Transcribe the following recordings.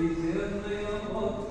і принесенное от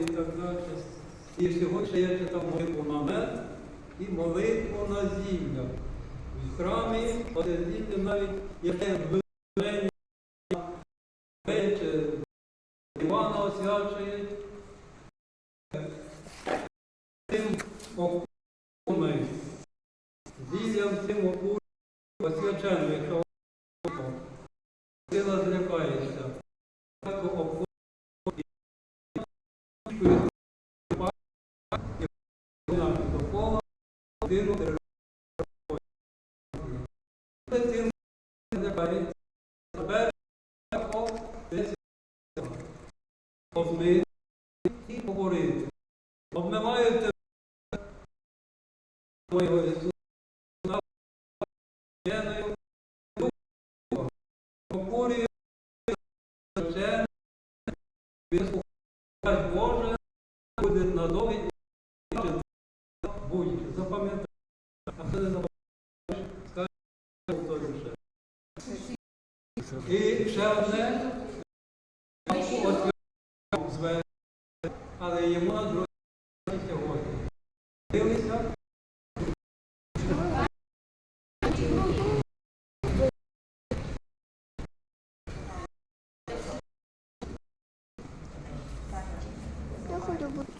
і так далі. І всього ще я читав молитву на мед і молитву на зілля. В храмі зілля навіть яке Єною покорює вже І ще одне, але йому другий сьогодні. Дивися, Я хочу бути.